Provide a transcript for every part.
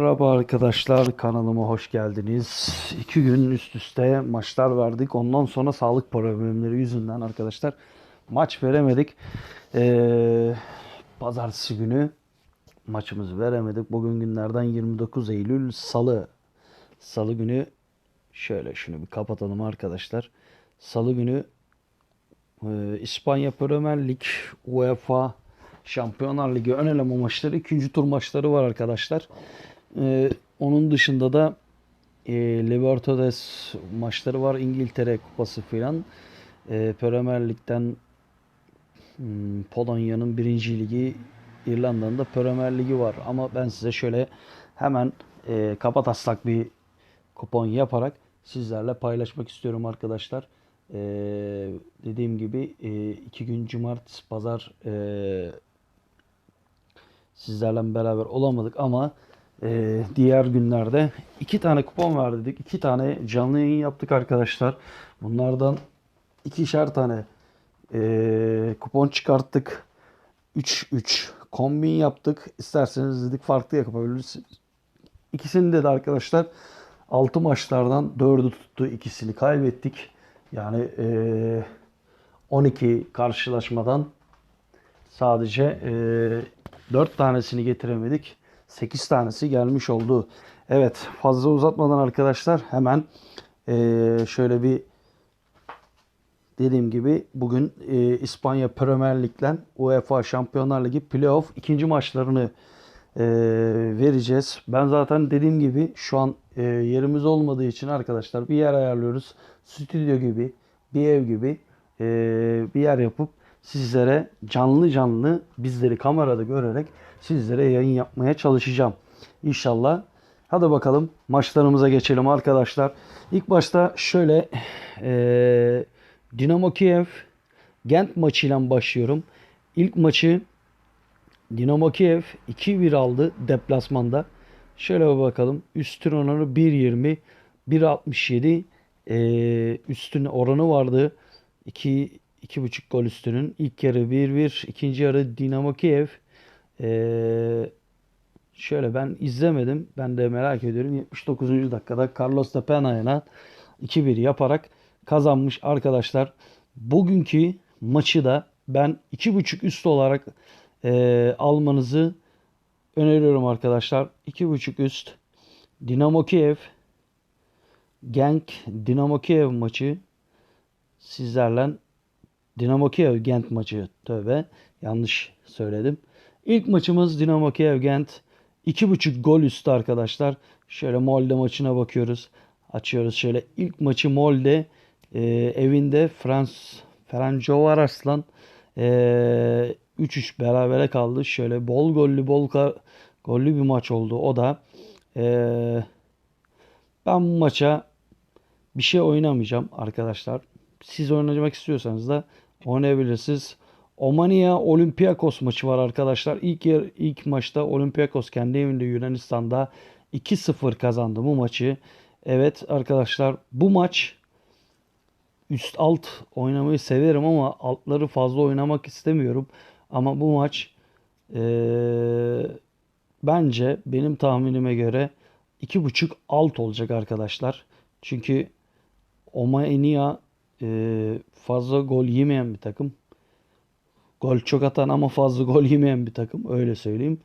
Merhaba arkadaşlar kanalıma hoş geldiniz. İki gün üst üste maçlar verdik. Ondan sonra sağlık problemleri yüzünden arkadaşlar maç veremedik. Ee, pazartesi günü maçımızı veremedik. Bugün günlerden 29 Eylül Salı. Salı günü şöyle şunu bir kapatalım arkadaşlar. Salı günü ee, İspanya Premier Lig, UEFA Şampiyonlar Ligi ön eleme maçları, ikinci tur maçları var arkadaşlar. Ee, onun dışında da e, Libertadores maçları var, İngiltere Kupası filan. Ee, Premier Lig'den hmm, Polonya'nın birinci ligi, İrlanda'nın da Premier Ligi var. Ama ben size şöyle hemen e, kapataslak bir kupon yaparak sizlerle paylaşmak istiyorum arkadaşlar. Ee, dediğim gibi e, iki gün cumartesi pazar e, sizlerle beraber olamadık ama e, diğer günlerde iki tane kupon verdik. iki tane canlı yayın yaptık arkadaşlar. Bunlardan ikişer tane e, kupon çıkarttık. 3-3 kombin yaptık. İsterseniz dedik farklı yapabiliriz. İkisini de, arkadaşlar 6 maçlardan 4'ü tuttu. ikisini kaybettik. Yani e, 12 karşılaşmadan sadece e, 4 tanesini getiremedik. 8 tanesi gelmiş oldu. Evet fazla uzatmadan arkadaşlar hemen e, şöyle bir dediğim gibi bugün e, İspanya Premier Lig'den UEFA Şampiyonlar Ligi playoff ikinci maçlarını e, vereceğiz. Ben zaten dediğim gibi şu an yerimiz olmadığı için arkadaşlar bir yer ayarlıyoruz. Stüdyo gibi, bir ev gibi bir yer yapıp sizlere canlı canlı bizleri kamerada görerek sizlere yayın yapmaya çalışacağım. İnşallah. Hadi bakalım maçlarımıza geçelim arkadaşlar. İlk başta şöyle e, Dinamo Kiev Gent maçıyla başlıyorum. İlk maçı Dinamo Kiev 2-1 aldı deplasmanda. Şöyle bir bakalım. Üstün oranı 1.20, 1.67 ee, üstün oranı vardı. 2 2.5 gol üstünün. İlk yarı 1-1, ikinci yarı Dinamo Kiev. Ee, şöyle ben izlemedim. Ben de merak ediyorum. 79. dakikada Carlos de Pena'yla 2-1 yaparak kazanmış arkadaşlar. Bugünkü maçı da ben 2.5 üst olarak e, almanızı öneriyorum arkadaşlar. 2.5 üst Dinamo Kiev Genk Dinamo Kiev maçı sizlerle Dinamo Kiev Gent maçı tövbe yanlış söyledim. İlk maçımız Dinamo Kiev Gent 2.5 gol üstü arkadaşlar. Şöyle Molde maçına bakıyoruz. Açıyoruz şöyle ilk maçı Molde e, evinde Frans Ferencvaros'la e, 3-3 berabere kaldı. Şöyle bol gollü bol gollü bir maç oldu. O da e, ben bu maça bir şey oynamayacağım arkadaşlar. Siz oynamak istiyorsanız da oynayabilirsiniz. Omania Olympiakos maçı var arkadaşlar. İlk yer, ilk maçta Olympiakos kendi evinde Yunanistan'da 2-0 kazandı bu maçı. Evet arkadaşlar bu maç üst alt oynamayı severim ama altları fazla oynamak istemiyorum. Ama bu maç e, bence benim tahminime göre 2.5 alt olacak arkadaşlar. Çünkü Omania e, fazla gol yemeyen bir takım. Gol çok atan ama fazla gol yemeyen bir takım. Öyle söyleyeyim.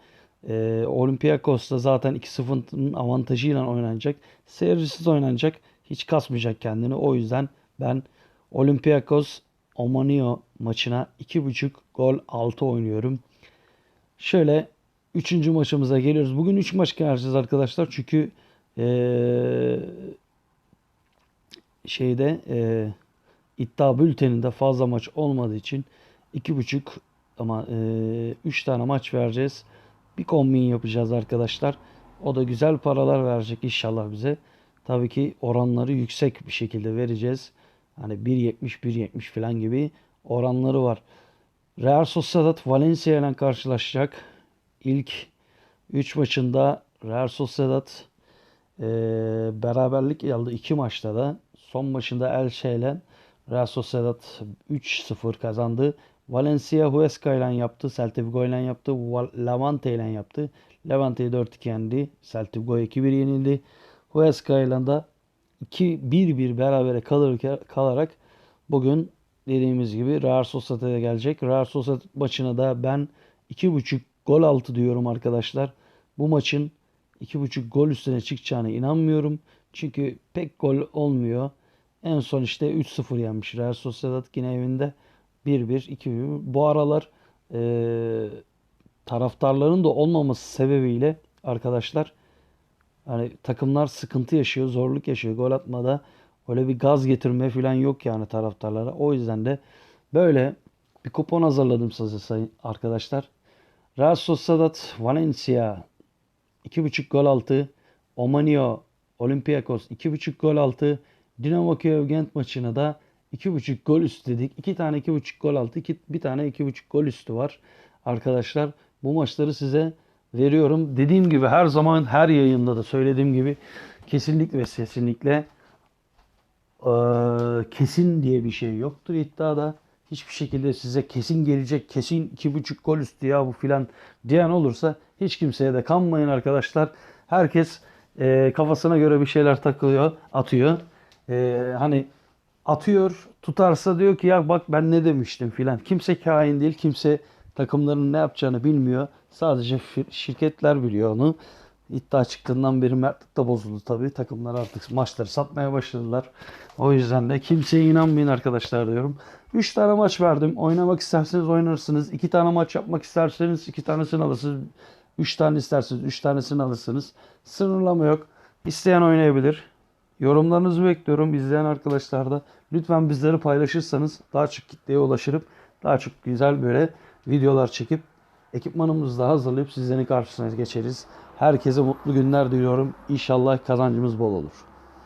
E, Olympiakos da zaten 2-0'ın avantajıyla oynanacak. Seyircisiz oynanacak. Hiç kasmayacak kendini. O yüzden ben Olympiakos Omanio maçına 2.5 gol 6 oynuyorum. Şöyle 3. maçımıza geliyoruz. Bugün 3 maç karşıyız arkadaşlar. Çünkü ee, şeyde e, iddia bülteninde fazla maç olmadığı için 2.5 ama 3 e, tane maç vereceğiz. Bir kombin yapacağız arkadaşlar. O da güzel paralar verecek inşallah bize. Tabii ki oranları yüksek bir şekilde vereceğiz. Hani 1.70 1.70 falan gibi oranları var. Real Sociedad Valencia ile karşılaşacak. İlk 3 maçında Real Sociedad e, beraberlik aldı 2 maçta da. Son maçında Elche ile Real Sociedad 3-0 kazandı. Valencia Huesca ile yaptı. Celta Vigo ile yaptı. Levante ile yaptı. Levante'yi 4-2 yendi. Celtic Go 2-1 yenildi. Huesca ile de 2-1-1 berabere kalarak bugün dediğimiz gibi Real Sociedad'a gelecek. Real Sociedad maçına da ben 2.5 gol altı diyorum arkadaşlar. Bu maçın 2.5 gol üstüne çıkacağına inanmıyorum. Çünkü pek gol olmuyor. En son işte 3-0 yenmiş Real Sociedad yine evinde 1-1, 2-1. Bu aralar eee, taraftarların da olmaması sebebiyle arkadaşlar hani takımlar sıkıntı yaşıyor, zorluk yaşıyor gol atmada. Öyle bir gaz getirme falan yok yani taraftarlara. O yüzden de böyle bir kupon hazırladım size sayın arkadaşlar. Real Sociedad Valencia 2.5 gol altı. Omanio Olympiakos 2.5 gol altı. Dinamo Kiev Gent maçına da 2.5 gol üstü dedik. 2 tane 2.5 gol altı, iki, bir tane 2.5 gol üstü var. Arkadaşlar bu maçları size veriyorum. Dediğim gibi her zaman her yayında da söylediğim gibi kesinlikle ve kesinlikle eee, kesin diye bir şey yoktur iddiada. Hiçbir şekilde size kesin gelecek, kesin iki buçuk gol üstü ya bu filan diyen olursa hiç kimseye de kanmayın arkadaşlar. Herkes eee, kafasına göre bir şeyler takılıyor, atıyor. Eee, hani atıyor, tutarsa diyor ki ya bak ben ne demiştim filan. Kimse kain değil, kimse takımların ne yapacağını bilmiyor. Sadece şirketler biliyor onu. İddia çıktığından beri mertlik de bozuldu tabii. Takımlar artık maçları satmaya başladılar. O yüzden de kimseye inanmayın arkadaşlar diyorum. 3 tane maç verdim. Oynamak isterseniz oynarsınız. 2 tane maç yapmak isterseniz 2 tanesini alırsınız. 3 tane isterseniz 3 tanesini alırsınız. Sınırlama yok. İsteyen oynayabilir. Yorumlarınızı bekliyorum izleyen arkadaşlar da. Lütfen bizleri paylaşırsanız daha çok kitleye ulaşırıp daha çok güzel böyle videolar çekip ekipmanımızı da hazırlayıp sizlerin karşısına geçeriz. Herkese mutlu günler diliyorum. İnşallah kazancımız bol olur.